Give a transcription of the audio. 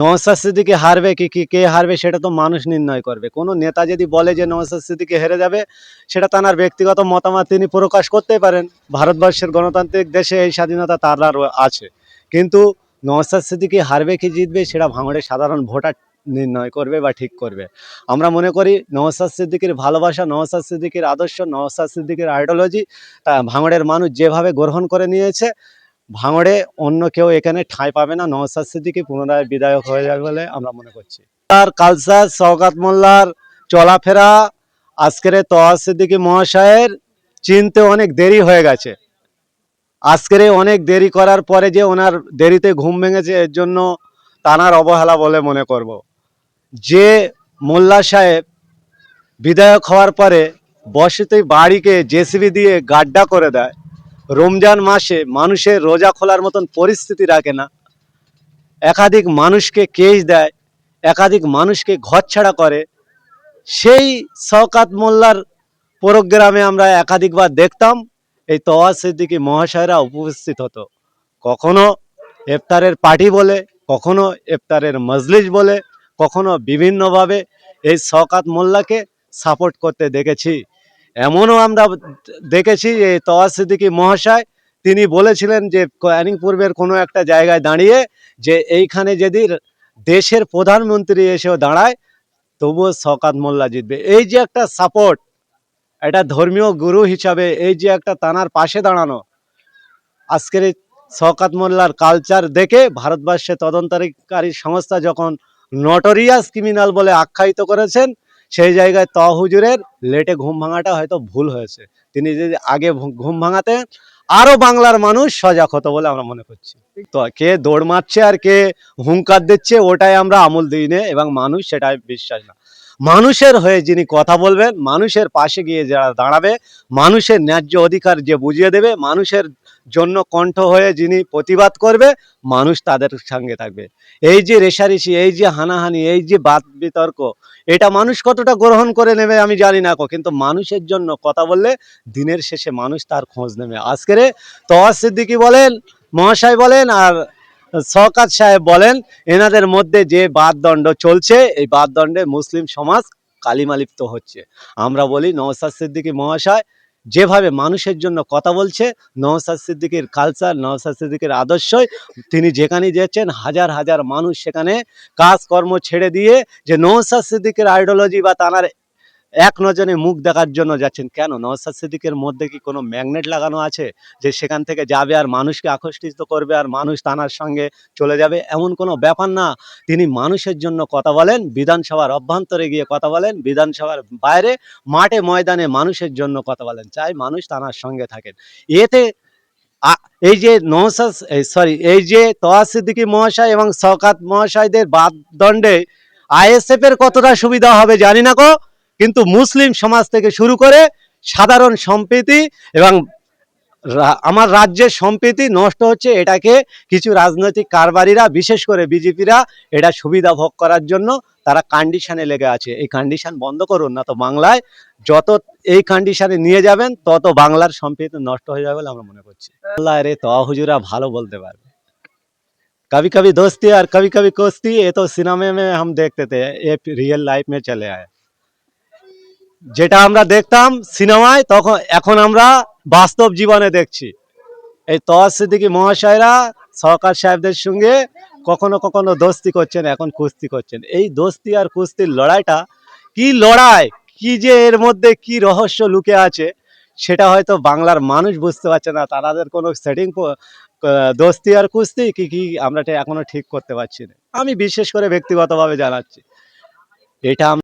নওসাদ সিদ্দিকি হারবে কি কি, কে হারবে সেটা তো মানুষ নির্ণয় করবে। কোনো নেতা যদি বলে যে নওসাদ সিদ্দিকি হেরে যাবে, সেটা তার ব্যক্তিগত মতামত তিনি প্রকাশ করতেই পারেন। ভারতবর্ষের গণতান্ত্রিক দেশে এই স্বাধীনতা তার আছে। কিন্তু নওসাদ সিদ্দিকি হারবে কি জিতবে, সেটা ভাঙড়ের সাধারণ ভোটার নির্ণয় করবে বা ঠিক করবে। আমরা মনে করি নওসাদ সিদ্দিকির ভালোবাসা নওসাদ সিদ্দিকির আদর্শ নওসাদ সিদ্দিকির আইডিওলজি তা ভাঙড়ের মানুষ যেভাবে গ্রহণ করে নিয়েছে ভাঙড়ে অন্য কেউ এখানে ঠাঁই পাবে না। নওসাদ সিদ্দিকি পুনরায় বিধায়ক হয়ে যাবে বলে আমরা মনে করছি। তার কালসার সৌগাত মোল্লার চলাফেরা, আজকের তোয়া সিদ্দিকি মহাশয়ের চিনতে অনেক দেরি হয়ে গেছে। আজকের অনেক দেরি করার পরে যে ওনার দেরিতে ঘুম ভেঙেছে, এর জন্য তানার অবহেলা বলে মনে করব। যে মোল্লা সাহেব বিধায়ক হওয়ার পরে বসতি বাড়িকে জেসিবি দিয়ে গাড্ডা করে দেয় রমজান মাসে মানুষের রোজা খোলার মতন পরিস্থিতি রাখে না। একাধিক মানুষকে কেস দেয়, একাধিক মানুষকে ঘরছাড়া করে। সেই শওকাত মোল্লার প্রোগ্রামে আমরা একাধিকবার দেখতাম, এই তোয়া সিদ্দিকি মহাশয়রা উপস্থিত হতো। কখনো ইফতারের পার্টি বলে, কখনো ইফতারের মজলিস বলে, কখনো বিভিন্নভাবে এই শওকাত মোল্লাকে সাপোর্ট করতে দেখেছি। এমনও আমরা দেখেছি যে তোয়া সিদ্দিকি মহাশয়, তিনি বলেছিলেন যে ক্যানিং পূর্বের কোনো একটা জায়গায় দাঁড়িয়ে যে এইখানে যদি দেশের প্রধানমন্ত্রী এসেও দাঁড়ায়, তবুও শওকাত মোল্লা জিতবে। এই যে একটা সাপোর্ট এটা ধর্মীয় গুরু হিসাবে এই যে একটা তানার পাশে দাঁড়ানো, আজকের এই শওকাত মোল্লার কালচার দেখে ভারতবর্ষে তদন্তকারী সংস্থা যখন নটোরিয়াস ক্রিমিনাল বলে আখ্যায়িত করেছেন সেই জায়গায় ত হুজুরের লেটে ঘুম ভাঙাটা হয়তো ভুল হয়েছে। তিনি যদি আগে ঘুম ভাঙাতে আরও বাংলার মানুষ সজাগ হতো বলে আমরা মনে করছি। তো কে দৌড় মারছে আর কে হুঙ্কার দিচ্ছে, ওটাই আমরা আমল দিই না এবং মানুষ সেটাই বিশ্বাস না। মানুষের হয়ে যিনি কথা বলবেন মানুষের পাশে গিয়ে যারা দাঁড়াবে মানুষের ন্যায্য অধিকার যে বুঝিয়ে দেবে মানুষের জন্য কণ্ঠ হয়ে যিনি প্রতিবাদ করবে মানুষ তাদের সঙ্গে থাকবে। এই যে রেশারেশি এই যে হানাহানি এই যে বাদ বিতর্ক এটা মানুষ কতটা গ্রহণ করে নেবে আমি জানি না কো, কিন্তু মানুষের জন্য কথা বললে দিনের শেষে মানুষ তার খোঁজ নেবে। আজকেরে তোয়া সিদ্দিকি বলেন মহাশয় বলেন আর শওকাত সাহেব বলেন, এনাদের মধ্যে যে বাদদণ্ড চলছে, এই বাদদণ্ডে মুসলিম সমাজ কালিমালিপ্ত হচ্ছে। আমরা বলি নওসাদ সিদ্দিকী মহাশয় যেভাবে মানুষের জন্য কথা বলছে, নওসাদ সিদ্দিকীর কালচার নওসাদ সিদ্দিকীর আদর্শই, তিনি যেখানে যাচ্ছেন, হাজার হাজার মানুষ সেখানে কাজকর্ম ছেড়ে দিয়ে যে নওসাদ সিদ্দিকের আইডিওলজি বা তার এক নজরে মুখ দেখার জন্য যাচ্ছেন। কেন? নওসাদ সিদ্দিকের মধ্যে কি কোনো ম্যাগনেট লাগানো আছে? যে সেখান থেকে যাবে আর মানুষকে আকর্ষিত করবে আর মানুষ তানার সঙ্গে চলে যাবে? এমন কোনো ব্যাপার না। তিনি মানুষের জন্য কথা বলেন, বিধানসভার অভ্যন্তরে গিয়ে কথা বলেন, বিধানসভার বাইরে মাঠে ময়দানে মানুষের জন্য কথা বলেন। চাই মানুষ তানার সঙ্গে থাকেন। এতে এই যে নৌসাদ সরি এই যে তোয়া সিদ্দিকী মহাশয় এবং শওকাত মহাশয়দের বাদদণ্ডে আইএসএফ এর কতটা সুবিধা হবে জানি না কো কিন্তু মুসলিম সমাজ থেকে শুরু করে সাধারণ সম্প্রীতি এবং রা- আমার রাজ্যের সম্প্রীতি নষ্ট হচ্ছে এটাকে কিছু রাজনৈতিক কারবারিরা বিশেষ করে বিজেপিরা এটা সুবিধা ভোগ করার জন্য তারা কন্ডিশনে লেগে আছে এই কন্ডিশন বন্ধ করুন না তো বাংলায় যত এই কন্ডিশনে নিয়ে যাবেন তত বাংলার সম্প্রীতি নষ্ট হয়ে যাবে বলে আমরা মনে করছি আল্লাহ রে তো হুজুরা ভালো বলতে পারবে कभी कभी दोस्ती और कभी कभी कोस्ती ये तो सिनेमा में हम देखते थे ये रियल लाइफ में चले आए যেটা আমরা দেখতাম সিনেমায়, তখন এখন আমরা বাস্তব জীবনে দেখছি। এই তোয়াজ সিদ্দিকী মহাশয়রা সরকার সাহেবদের সঙ্গে কখনো কখনো দোস্তি করছেন, এখন কুস্তি করছেন। এই দোস্তি আর কুস্তির লড়াইটা কি লড়াই, কি যে এর মধ্যে কি রহস্য লুকে আছে, সেটা হয়তো বাংলার মানুষ বুঝতে পারছে না। তাদের কোনো সেটিং দোস্তি আর কুস্তি কি কি আমরা এখনও ঠিক করতে পারছি না। আমি বিশেষ করে ব্যক্তিগতভাবে জানাচ্ছি। এটা